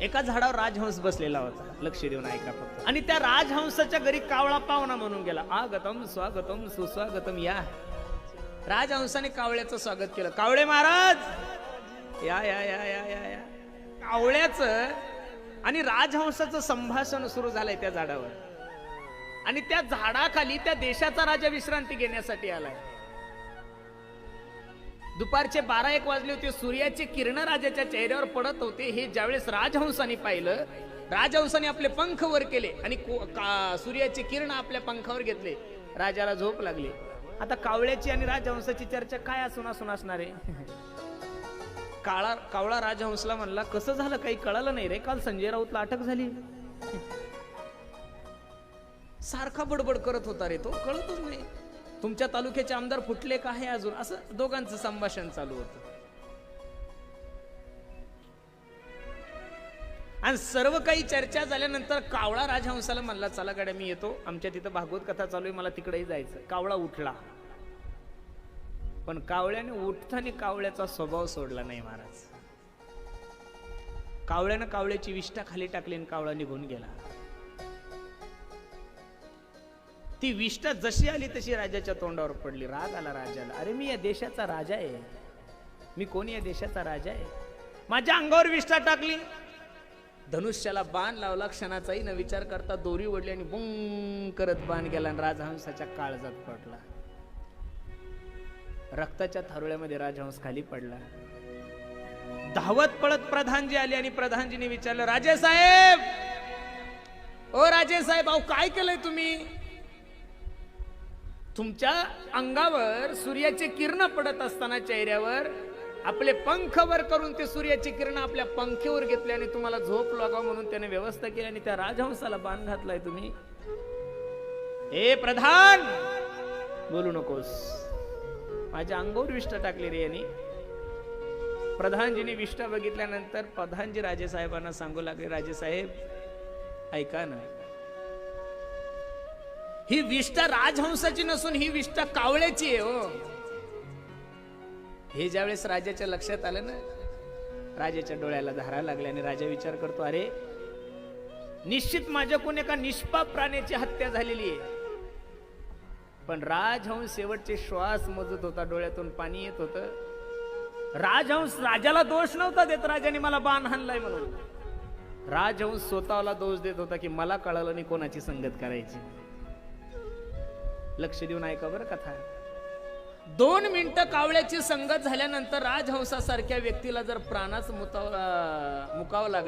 एका झाडावर राजहंस बसलेला होता लक्ष देऊन ऐका फक्त. आणि त्या राजहंसाच्या घरी कावळा पाहुणा म्हणून गेला. आगतम स्वागतम सुस्वागतम या. राजहंसाने कावळ्याचं स्वागत केलं. कावळे महाराज! या या या या या या. कावळ्याचं आणि राजहंसाचं संभाषण सुरू झालंय त्या झाडावर. आणि त्या झाडाखाली त्या देशाचा राजा विश्रांती घेण्यासाठी आलाय. दुपारचे बारा एक वाजले होते. सूर्याचे किरण राजाच्या चेहऱ्यावर पडत होते. हे ज्यावेळेस राजहंसाने पाहिलं राजहंसाने आपले पंख वर केले आणि को- का- सूर्याचे किरण आपल्या पंखावर घेतले. राजाला झोप लागली. आता कावळ्याची आणि राजहंसाची चर्चा काय असून असून असणार आहे? काळा कावळा राजहंसला म्हणला कसं झालं? काही कळालं नाही रे. काल संजय राऊतला अटक झाली. सारखा बडबड करत होता रे तो. कळतच नाही. तुमच्या तालुक्याचे आमदार फुटले का आहे अजून? असं दोघांचं संभाषण चालू होतं. आणि सर्व काही चर्चा झाल्यानंतर कावळा राजहंसाला म्हणला चला गाड्या मी येतो. आमच्या तिथं भागवत कथा चालू आहे मला तिकडेही जायचं. कावळा उठला. पण कावळ्याने उठताना कावळ्याचा स्वभाव सोडला नाही महाराज. कावळ्यानं कावळ्याची विष्ठा खाली टाकली आणि कावळा निघून गेला. ती विष्ठा जशी आली तशी राजाच्या तोंडावर पडली. राग आला राजाला. अरे मी या देशाचा राजा आहे. मी कोण या देशाचा राजा आहे? माझ्या अंगावर विष्ठा टाकली. धनुष्याला बाण लावला. क्षणाचाही न विचार करता दोरी ओढली आणि बुंग करत बाण गेला आणि राजहंसाच्या काळजात पडला. रक्ताच्या थारोळ्यामध्ये राजहंस खाली पडला. धावत पळत प्रधानजी आले आणि प्रधानजीने विचारलं राजे साहेब! ओ राजे साहेब अहो काय केलंय तुम्ही? तुमच्या अंगावर सूर्याचे किरण पडत असताना चेहऱ्यावर आपले पंख वर करून ते सूर्याची किरण आपल्या पंखेवर घेतले आणि तुम्हाला झोप लागाव म्हणून त्याने व्यवस्था केली आणि त्या राजहंसाला बाण घातलाय तुम्ही. हे प्रधान! बोलू नकोस. माझ्या अंगावर विष्ठा टाकली रे यांनी. प्रधानजीने विष्ठा बघितल्यानंतर प्रधानजी राजे साहेबांना सांगू लागले राजे साहेब ऐका ना ही विष्ठा राजहंसाची नसून ही विष्ठा कावळ्याची आहे हो. हे ज्यावेळेस राजाच्या लक्षात आलं ना राजाच्या डोळ्याला धारा लागल्या आणि राजा विचार करतो अरे निश्चित माझ्याकडून एका निष्पाप प्राण्याची हत्या झालेली आहे. पण राजहंस शेवटचे श्वास मोजत होता डोळ्यातून पाणी येत होतं. राजहंस राजाला दोष नव्हता देत राजाने मला बाण हाणलाय म्हणून. राजहंस स्वतःला दोष देत होता की मला कळालं नाही कोणाची संगत करायची. लक्ष देऊन ऐका बरं कथा. दोन मिनिटं कावळ्याची संगत झाल्यानंतर राजहंसासारख्या व्यक्तीला जर प्राणाच मुताव मुकावं लागलं